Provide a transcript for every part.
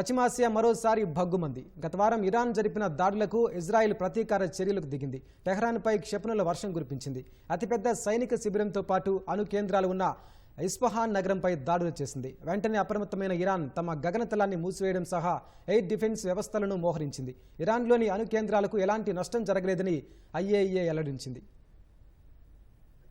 పశ్చిమాసియా మరోసారి భగ్గుమంది. గత వారం ఇరాన్ జరిపిన దాడులకు ఇజ్రాయెల్ ప్రతీకార చర్యలకు దిగింది. టెహ్రాన్పై క్షిపణుల వర్షం కురిపించింది. అతిపెద్ద సైనిక శిబిరంతో పాటు అణు కేంద్రాలు ఉన్న ఇస్ఫహాన్ నగరంపై దాడులు చేసింది. వెంటనే అప్రమత్తమైన ఇరాన్ తమ గగనతలాన్ని మూసివేయడం సహా ఎయిర్ డిఫెన్స్ వ్యవస్థలను మోహరించింది. ఇరాన్లోని అణు కేంద్రాలకు ఎలాంటి నష్టం జరగలేదని ఐఏఈఏ వెల్లడించింది.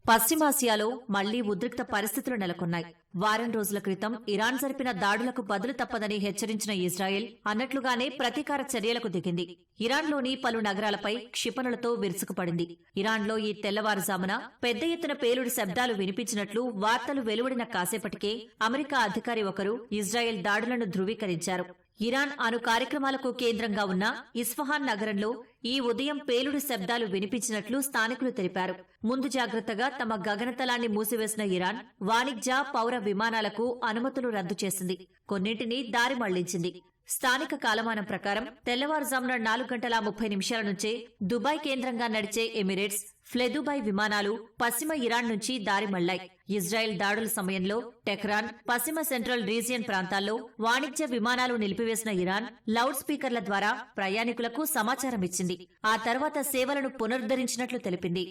పశ్చిమాసియాలో మళ్ళీ ఉద్రిక్త పరిస్థితులు నెలకొన్నాయి. వారం రోజుల క్రితం ఇరాన్ జరిపిన దాడులకు బదులు తప్పదని హెచ్చరించిన ఇజ్రాయెల్ అన్నట్లుగానే ప్రతీకార చర్యలకు దిగింది. ఇరాన్లోని పలు నగరాలపై క్షిపణులతో విరుచుకుపడింది ఇరాన్లో ఈ తెల్లవారుజామున పెద్ద ఎత్తున పేలుడి శబ్దాలు వినిపించినట్లు వార్తలు వెలువడిన కాసేపటికే అమెరికా అధికారి ఒకరు ఇజ్రాయెల్ దాడులను ధృవీకరించారు. ఇరాన్ అను కార్యక్రమాలకు కేంద్రంగా ఉన్న ఇస్ఫహాన్ నగరంలో ఈ ఉదయం పేలుడు శబ్దాలు వినిపించినట్లు స్థానికులు తెలిపారు. ముందు జాగ్రత్తగా తమ గగనతలాన్ని మూసివేసిన ఇరాన్ వాణిజ్య పౌర విమానాలకు అనుమతులు రద్దు చేసింది. కొన్నింటిని దారి మళ్ళించింది. స్థానిక కాలమానం ప్రకారం తెల్లవారుజామున నాలుగు గంటల ముప్పై నిమిషాల నుంచే దుబాయ్ కేంద్రంగా నడిచే ఎమిరేట్స్ ఫ్లెదుబాయ్ విమానాలు పశ్చిమ ఇరాన్ నుంచి దారి మళ్ళాయి. ఇజ్రాయెల్ దాడుల సమయంలో టెహ్రాన్ పశ్చిమ సెంట్రల్ రీజియన్ ప్రాంతాల్లో వాణిజ్య విమానాలు నిలిపివేసిన ఇరాన్ లౌడ్ స్పీకర్ల ద్వారా ప్రయాణికులకు సమాచారం ఇచ్చింది ఆ తర్వాత సేవలను పునరుద్ధరించినట్లు తెలిపింది.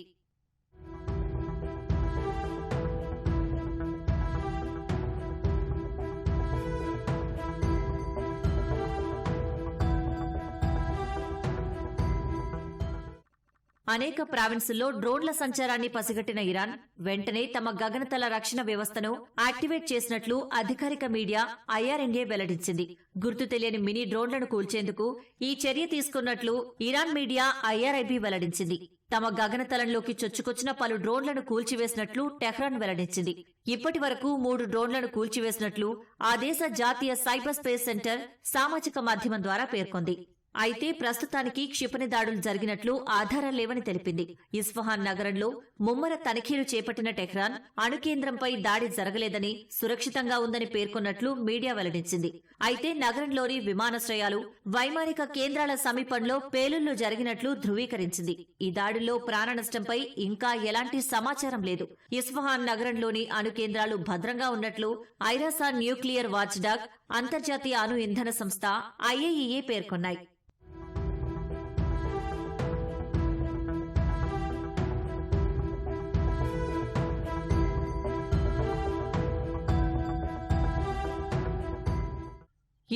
అనేక ప్రావిన్సుల్లో డ్రోన్ల సంచారాన్ని పసిగట్టిన ఇరాన్ వెంటనే తమ గగనతల రక్షణ వ్యవస్థను యాక్టివేట్ చేసినట్లు అధికారిక మీడియా ఐఆర్ఎన్ఏ వెల్లడించింది. గుర్తు తెలియని మినీ డ్రోన్లను కూల్చేందుకు ఈ చర్య తీసుకున్నట్లు ఇరాన్ మీడియా ఐఆర్ఐబీ వెల్లడించింది. తమ గగనతలంలోకి చొచ్చుకొచ్చిన పలు డ్రోన్లను కూల్చివేసినట్లు టెహ్రాన్ వెల్లడించింది. ఇప్పటి వరకు మూడు డ్రోన్లను కూల్చివేసినట్లు ఆ దేశ జాతీయ సైబర్ స్పేస్ సెంటర్ సామాజిక మాధ్యమం ద్వారా పేర్కొంది. అయితే ప్రస్తుతానికి క్షిపణి దాడులు జరిగినట్లు ఆధారం లేవని తెలిపింది. ఇస్ఫహాన్ నగరంలో ముమ్మర తనిఖీలు చేపట్టిన టెహ్రాన్ అణు కేంద్రంపై దాడి జరగలేదని సురక్షితంగా ఉందని పేర్కొన్నట్లు మీడియా వెల్లడించింది. అయితే నగరంలోని విమానాశ్రయాలు వైమానిక కేంద్రాల సమీపంలో పేలుళ్ళు జరిగినట్లు ధృవీకరించింది. ఈ దాడుల్లో ప్రాణ నష్టంపై ఇంకా ఎలాంటి సమాచారం లేదు. ఇస్ఫహాన్ నగరంలోని అణు కేంద్రాలు భద్రంగా ఉన్నట్లు ఐరాసా న్యూక్లియర్ వాచ్డాగ్ అంతర్జాతీయ అణు ఇంధన సంస్థ ఐఏఈఏ పేర్కొన్నాయి.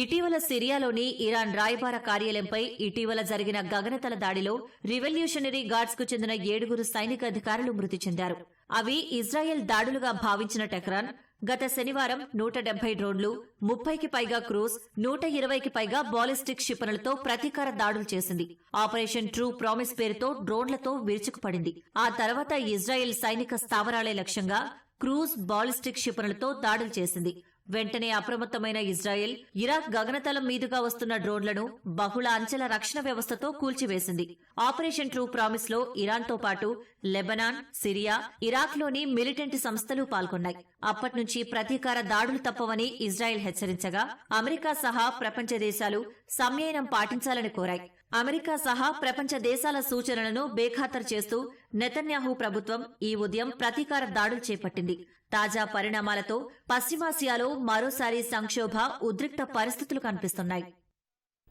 ఇటీవల సిరియాలోని ఇరాన్ రాయబార కార్యాలయంపై ఇటీవల జరిగిన గగనతల దాడిలో రివల్యూషనరీ గార్డ్స్కు చెందిన ఏడుగురు సైనిక అధికారులు మృతి చెందారు. అవి ఇజ్రాయెల్ దాడులుగా భావించిన టెహ్రాన్ గత శనివారం నూట డెబ్బై డ్రోన్లు ముప్పైకి పైగా క్రూజ్ నూట ఇరవైకి పైగా బాలిస్టిక్ క్షిపణులతో ప్రతీకార దాడులు చేసింది. ఆపరేషన్ ట్రూ ప్రామిస్ పేరుతో డ్రోన్లతో విరుచుకుపడింది. ఆ తర్వాత ఇజ్రాయెల్ సైనిక స్థావరాలే లక్ష్యంగా క్రూజ్ బాలిస్టిక్ క్షిపణులతో దాడులు చేసింది. వెంటనే అప్రమత్తమైన ఇజ్రాయెల్ ఇరాక్ గగనతలం మీదుగా వస్తున్న డ్రోన్లను బహుళ అంచెల రక్షణ వ్యవస్థతో కూల్చివేసింది. ఆపరేషన్ ట్రూ ప్రామిస్లో ఇరాన్తో పాటు లెబనాన్ సిరియా ఇరాక్లోని మిలిటెంట్ సంస్థలు పాల్గొన్నాయి. అప్పట్నుంచి ప్రతీకార దాడులు తప్పవని ఇజ్రాయెల్ హెచ్చరించగా అమెరికా సహా ప్రపంచ దేశాలు సంయమనం పాటించాలని కోరాయి. అమెరికా సహా ప్రపంచ దేశాల సూచనలను బేఖాతరు చేస్తూ నెతన్యాహు ప్రభుత్వం ఈ ఉదయం ప్రతీకార దాడులు చేపట్టింది. తాజా పరిణామాలతో పశ్చిమాసియాలో మరోసారి సంక్షోభ ఉద్రిక్త పరిస్థితులు కనిపిస్తున్నాయి.